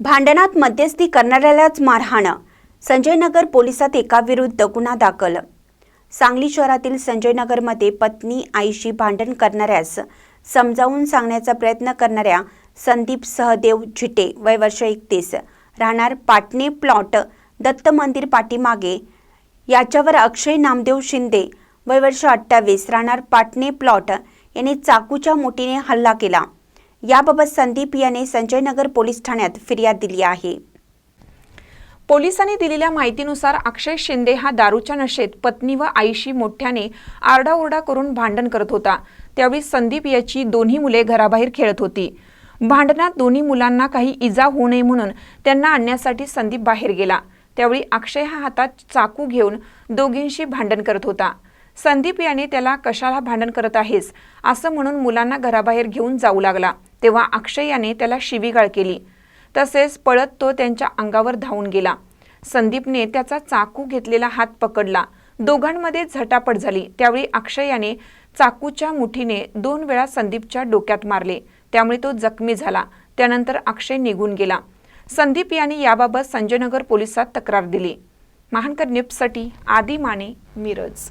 भांडणात मध्यस्थी करणाऱ्यालाच मारहाण. संजयनगर पोलिसात एकाविरुद्ध गुन्हा दाखल. सांगली शहरातील संजयनगरमध्ये पत्नी आईशी भांडण करणाऱ्यास समजावून सांगण्याचा प्रयत्न करणाऱ्या संदीप सहदेव झिटे वय वर्ष एकतीस. राहणार पाटणे प्लॉट दत्त मंदिर पाठीमागे. याच्यावर अक्षय नामदेव शिंदे वय वर्ष अठ्ठावीस. राहणार पाटणे प्लॉट. यांनी चाकूच्या मोठीने हल्ला केला. याबाबत संदीप याने संजयनगर पोलीस ठाण्यात फिर्याद दिली आहे. पोलिसांनी दिलेल्या माहितीनुसार अक्षय शिंदे हा दारूच्या नशेत पत्नी व आईशी मोठ्याने आरडाओरडा करून भांडण करत होता. त्यावेळी संदीप याची दोन्ही मुले घराबाहेर खेळत होती. भांडणात दोन्ही मुलांना काही इजा होऊ नये म्हणून त्यांना आणण्यासाठी संदीप बाहेर गेला. त्यावेळी अक्षय हा हातात चाकू घेऊन दोघींशी भांडण करत होता. संदीप याने त्याला कशाला भांडण करत आहेस? असं म्हणून मुलांना घराबाहेर घेऊन जाऊ लागला. तेव्हा अक्षयाने त्याला शिवीगाळ केली. तसेच पळत तो त्यांच्या अंगावर धावून गेला. संदीपने त्याचा चाकू घेतलेला हात पकडला. दोघांमध्ये झटापट झाली. त्यावेळी अक्षयाने चाकूच्या मुठीने दोन वेळा संदीपच्या डोक्यात मारले. त्यामुळे तो जखमी झाला. त्यानंतर अक्षय निघून गेला. संदीप याने याबाबत संजयनगर पोलिसात तक्रार दिली. महानकर निप्ससाठी आदी माने मिरज.